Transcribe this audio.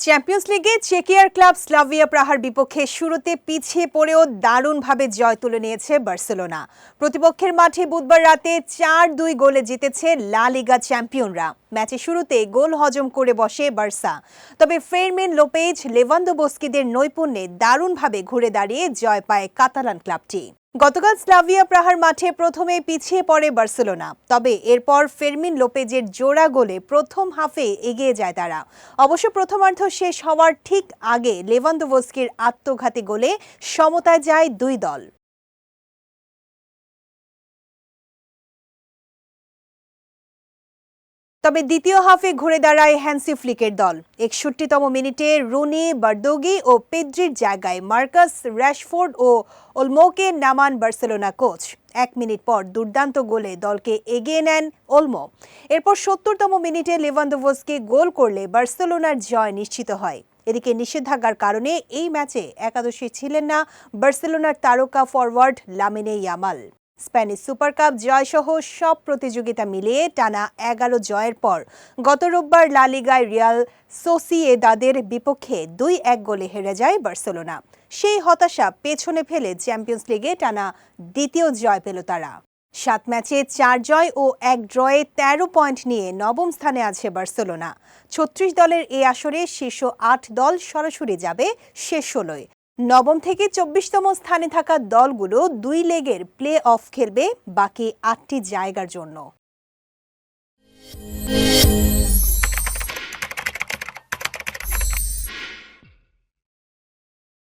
Champions লিগে চেকিয়ার club Slavia প্রাহার বিপক্ষে শুরুতে পিছিয়ে পড়েও দারুণভাবে জয় তুলে নিয়েছে বার্সেলোনা। প্রতিপক্ষের মাঠে বুধবার রাতে চার দুই গোলে জিতেছে লা লিগা চ্যাম্পিয়নরা ম্যাচে শুরুতে গোল হজম করে বসে বার্সা। তবে ফেরমিন লোপেজ লেভান্দো বস্কিদের নৈপুণ্যে দারুণভাবে ঘুরে দাঁড়িয়ে জয় পায় কাতালান ক্লাবটি। গতকাল স্লাভিয়া প্রাহার মাঠে প্রথমে পিছিয়ে পড়ে বার্সেলোনা। তবে এরপর ফেরমিন লোপেজের জোড়া গোলে প্রথম হাফে এগিয়ে যায় তারা। অবশ্য প্রথমার্ধ শেষ হওয়ার ঠিক আগে লেভান্দোভস্কির আত্মঘাতী গোলে সমতায় যায় দুই দল। তবে দ্বিতীয় হাফে ঘুরে দাঁড়ায় হ্যান্সি ফ্লিকের দল। একষট্টিতম মিনিটে রুনি বার্দোগি ও পেদ্রির জায়গায় মার্কাস র্যাশফোর্ড ও ওলমোকে নামান বার্সেলোনা কোচ। এক মিনিট পর দুর্দান্ত গোলে দলকে এগিয়ে নেন ওলমো। এরপর সত্তরতম মিনিটে লেভান্দোভসকে গোল করলে বার্সেলোনার জয় নিশ্চিত হয়। এদিকে নিষেধাজ্ঞার কারণে এই ম্যাচে একাদশী ছিলেন না বার্সেলোনার তারকা forward Lamine Yamal. Spanish super cup জয়সহ সব প্রতিযোগিতা মিলিয়ে টানা এগারো জয়ের পর গত রোববার লালিগায় রিয়াল সোসিয়েদাদের বিপক্ষে দুই এক গোলে হেরে যায় বার্সেলোনা। সেই হতাশা পেছনে ফেলে চ্যাম্পিয়ন্স লিগে টানা দ্বিতীয় জয় পেল তারা। সাত ম্যাচে চার জয় ও এক ড্রয়ে তেরো পয়েন্ট নিয়ে নবম স্থানে আছে বার্সেলোনা। ছত্রিশ দলের এ আসরে শীর্ষ আট দল সরাসরি যাবে শেষ ষোলোয়। নবম থেকে চব্বিশতম স্থানে থাকা দলগুলো দুই লেগের প্লে অফ খেলবে বাকি আটটি জায়গার জন্য।